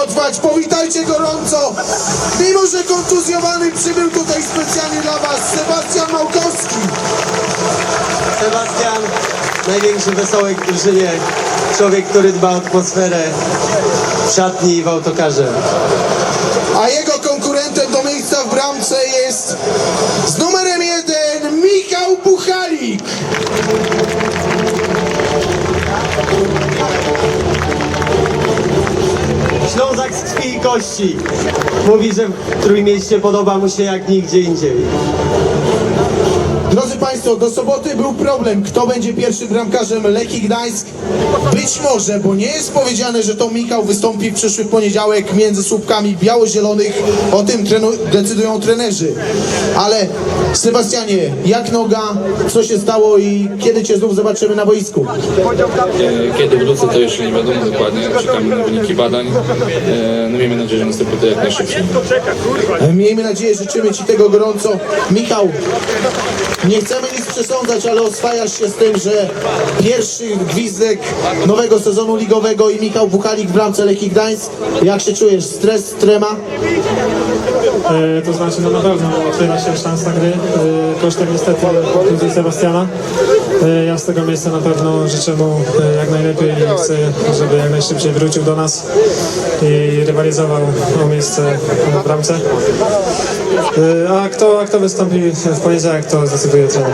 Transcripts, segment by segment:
potrwać. Powitajcie gorąco. Mimo, że kontuzjowany przybył tutaj specjalnie dla Was Sebastian Małkowski. Sebastian, największy wesołek w drużynie. Człowiek, który dba o atmosferę w szatni i w autokarze. A jego konkurentem do miejsca w bramce jest z numerem jeden Michał Puchalik. Ślązak z krwi i kości. Mówi, że w Trójmieście podoba mu się jak nigdzie indziej. Państwo, do soboty był problem, kto będzie pierwszym bramkarzem Lechii Gdańsk. Być może, bo nie jest powiedziane, że to Michał wystąpi w przyszły poniedziałek między słupkami biało-zielonych. O tym decydują trenerzy. Ale Sebastianie, jak noga, co się stało i kiedy Cię znów zobaczymy na boisku? E, Kiedy wrócę, to jeszcze nie wiadomo dokładnie. Czekamy na wyniki badań. E, No miejmy nadzieję, że następny jak najszybciej. Miejmy nadzieję, życzymy Ci tego gorąco. Michał, nie chcemy nic przesądzać, ale oswajasz się z tym, że pierwszy gwizdek nowego sezonu ligowego i Michał Puchalik w bramce Lechii Gdańsk. Jak się czujesz? Stres, trema? E, To znaczy, no na pewno otwiera się szansa gry e, kosztem niestety Sebastiana. E, Ja z tego miejsca na pewno życzę mu e, jak najlepiej i chcę, żeby jak najszybciej wrócił do nas i rywalizował o miejsce w bramce. E, A kto, a kto wystąpi w poniedziałek, to zdecyduje trener.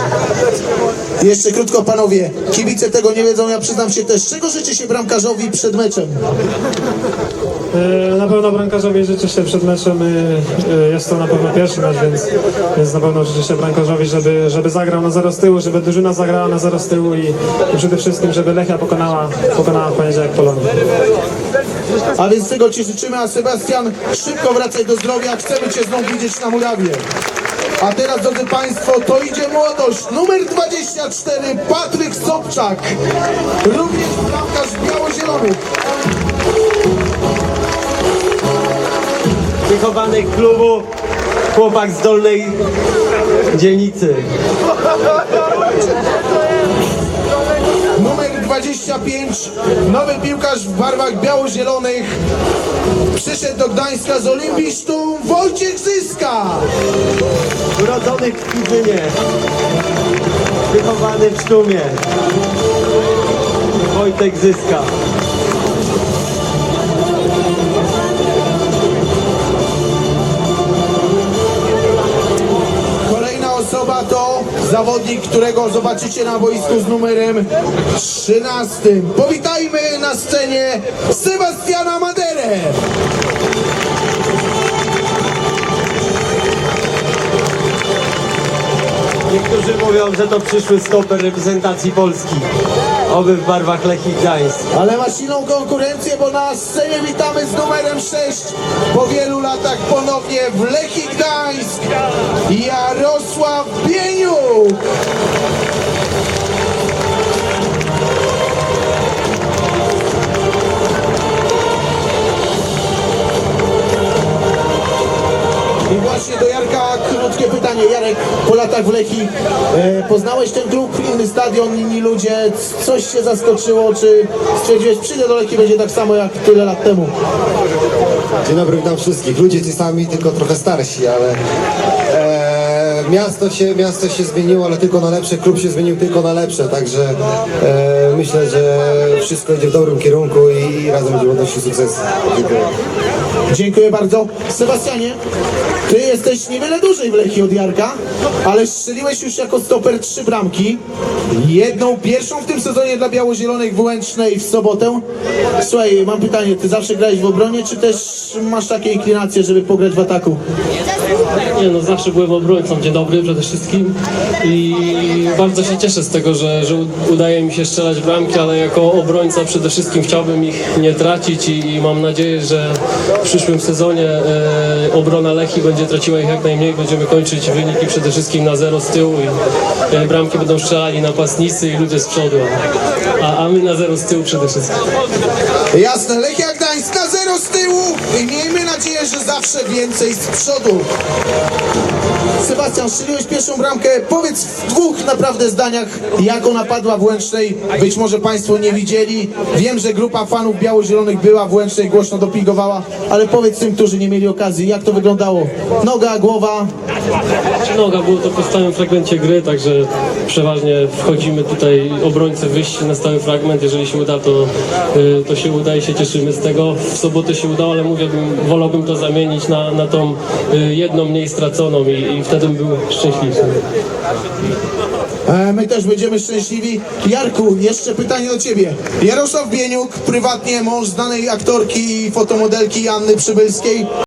Jeszcze krótko panowie, kibice tego nie wiedzą, ja przyznam się też. Czego życzy się bramkarzowi przed meczem? E, Na pewno bramkarzowi życzę się przed meczem, e, e, jest to na pewno pierwszy mecz, więc, więc na pewno życzę się bramkarzowi, żeby, żeby zagrał na zero z tyłu, żeby drużyna zagrała na zero z tyłu i, i przede wszystkim, żeby Lechia pokonała, pokonała w poniedziałek Polonię. A więc tego Ci życzymy, a Sebastian, szybko wracaj do zdrowia, chcemy Cię znów widzieć na murawie. A teraz, drodzy Państwo, to idzie młodość. Numer 24, Patryk Sobczak. Również bramkarz biało-zielonych. Wychowany klubu, chłopak z dolnej dzielnicy. Numer 25, nowy piłkarz w barwach biało-zielonych. Przyszedł do Gdańska z Olimpistą Wojciech Zyska. Urodzony w Kwidzynie. Wychowany w Sztumie. Wojtek Zyska. Zawodnik, którego zobaczycie na boisku z numerem 13. Powitajmy na scenie Sebastiana Maderę. Niektórzy mówią, że to przyszły stoper reprezentacji Polski. Oby w barwach Lechii Gdańsk. Ale ma silną konkurencję, bo na scenie witamy z numerem 6 po wielu latach ponownie w Lechii Gdańsk Jarosław Bieniuk. Właśnie do Jarka krótkie pytanie. Jarek, po latach w Lechii e, poznałeś ten klub, inny stadion, inni ludzie. Coś się zaskoczyło, czy stwierdziłeś, przyjdę do Lechii, będzie tak samo jak tyle lat temu? Dzień dobry, witam wszystkich. Ludzie ci sami, tylko trochę starsi, ale e, miasto, się, miasto się zmieniło, ale tylko na lepsze, klub się zmienił tylko na lepsze, także e, myślę, że wszystko idzie w dobrym kierunku i, i razem będziemy odnosić sukcesy. Dziękuję. Dziękuję bardzo. Sebastianie, ty jesteś niewiele dłużej w Lechii od Jarka, ale strzeliłeś już jako stoper trzy bramki. Jedną pierwszą w tym sezonie dla Biało-Zielonych w Łęcznej w sobotę. Słuchaj, mam pytanie, ty zawsze grałeś w obronie, czy też masz takie inklinacje, żeby pograć w ataku? Nie no, zawsze byłem obrońcą, dzień dobry przede wszystkim. I bardzo się cieszę z tego, że, że udaje mi się strzelać bramki, ale jako obrońca przede wszystkim chciałbym ich nie tracić i, i mam nadzieję, że w przyszłym sezonie e, obrona Lechii będzie traciła ich jak najmniej, będziemy kończyć wyniki przede wszystkim na zero z tyłu i e, bramki będą strzelali napastnicy i ludzie z przodu, a, a my na zero z tyłu przede wszystkim. Jasne, Lechia Gdańsk na zero z tyłu i miejmy nadzieję, że zawsze więcej z przodu. Sebastian, strzeliłeś pierwszą bramkę. Powiedz w dwóch naprawdę zdaniach, jak ona padła w Łęcznej. Być może Państwo nie widzieli. Wiem, że grupa fanów biało-zielonych była w Łęcznej, głośno dopingowała, ale powiedz tym, którzy nie mieli okazji, jak to wyglądało. Noga, głowa, Noga było to po stałym fragmencie gry, także przeważnie wchodzimy tutaj, obrońcy wyjść na stały fragment, jeżeli się uda, to, y, to się uda i się cieszymy z tego. W sobotę się udało, ale mówię, bym, wolałbym to zamienić na, na tą y, jedną mniej straconą i, i wtedy bym był szczęśliwszy. E, My też będziemy szczęśliwi. Jarku, jeszcze pytanie do Ciebie. Jarosław Bieniuk, prywatnie mąż znanej aktorki i fotomodelki Anny Przybylskiej.